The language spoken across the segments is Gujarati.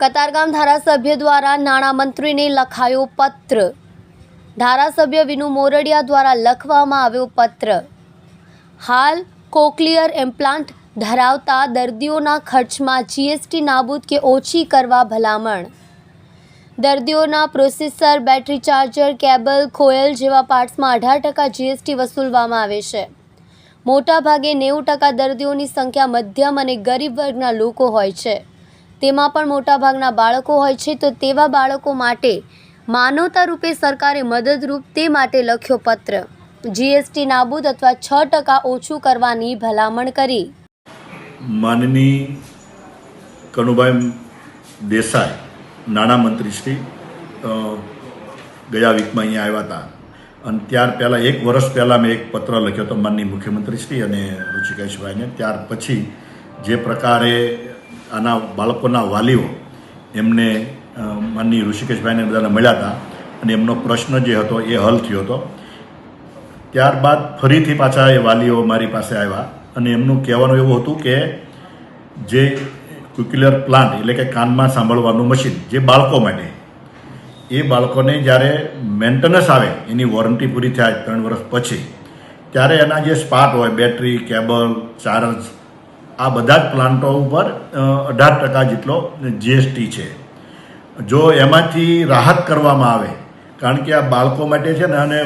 કતારગામ ધારાસભ્ય દ્વારા નાણામંત્રીને લખાયો પત્ર. ધારાસભ્ય વિનુ મોરડિયા દ્વારા લખવામાં આવ્યો પત્ર. હાલ કોકલિયર એમ્પ્લાન્ટ ધરાવતા દર્દીઓના ખર્ચમાં જીએસટી નાબૂદ કે ઓછી કરવા ભલામણ. દર્દીઓના પ્રોસેસર, બેટરી ચાર્જર, કેબલ કોયલ જેવા પાર્ટ્સમાં અઢાર ટકા જીએસટી વસૂલવામાં આવે છે. મોટાભાગે નેવું ટકા દર્દીઓની સંખ્યા મધ્યમ અને ગરીબ વર્ગના લોકો હોય છે. તેમાં પણ મોટાભાગના બાળકો હોય છે તો તેવા બાળકો માટે માનવતા રૂપે સરકારે મદદરૂપ તે માટે લખ્યો પત્ર. જીએસટી નાબૂદ અથવા છ ટકા ઓછું કરવાની ભલામણ કરી. માનની કનુભાઈ દેસાઈ નાણામંત્રી શ્રી અ, ગયા વીકમાં અહીંયા આવ્યા હતા. અને ત્યાર પહેલાં એક વર્ષ પહેલાં મેં એક પત્ર લખ્યો હતો માનની મુખ્યમંત્રી શ્રી અને ઋષિકેશભાઈને. ત્યાર પછી જે પ્રકારે આના બાળકોના વાલીઓ એમને માનની ઋષિકેશભાઈને બધાને મળ્યા હતા અને એમનો પ્રશ્ન જે હતો એ હલ થયો હતો. ત્યારબાદ ફરીથી પાછા એ વાલીઓ મારી પાસે આવ્યા અને એમનું કહેવાનું એવું હતું કે જે ક્યુક્યુલર પ્લાન્ટ એટલે કે કાનમાં સાંભળવાનું મશીન જે બાળકો માટે, એ બાળકોને જ્યારે મેન્ટેનન્સ આવે, એની વોરંટી પૂરી થાય ત્રણ વર્ષ પછી, ત્યારે એના જે સ્પાર્ટ હોય, બેટરી, કેબલ, ચાર્જ આ બધા જ પ્લાન્ટો ઉપર અઢાર ટકા જેટલો જીએસટી છે. જો એમાંથી રાહત કરવામાં આવે, કારણ કે આ બાળકો માટે છે ને, અને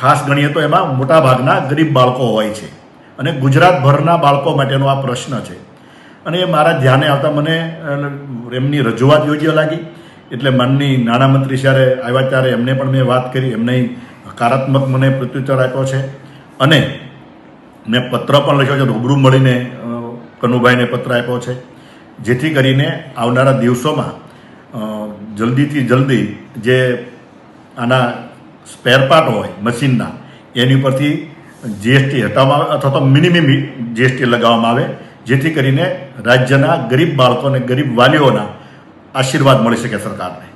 ખાસ ગણીએ તો એમાં મોટાભાગના ગરીબ બાળકો હોય છે. અને ગુજરાતભરના બાળકો માટેનો આ પ્રશ્ન છે. અને એ મારા ધ્યાને આવતા મને એમની રજૂઆત યોગ્ય લાગી. એટલે માનની નાણામંત્રી જ્યારે આવ્યા ત્યારે એમને પણ મેં વાત કરી, એમને હકારાત્મક મને પ્રત્યુત્તર આપ્યો છે. અને મેં પત્ર પણ લખ્યો છે, રૂબરૂ મળીને કનુભાઈને પત્ર આપ્યો છે. જેથી કરીને આવનારા દિવસોમાં જલ્દીથી જલ્દી જે આના સ્પેર પાર્ટ હોય, મશીનના, એની ઉપરથી જીએસટી હટાવવામાં અથવા તો મિનિમમ જીએસટી લગાવવામાં આવે, જેથી કરીને રાજ્યના ગરીબ બાળકો અને ગરીબ વાલીઓના આશીર્વાદ મળી શકે સરકારને.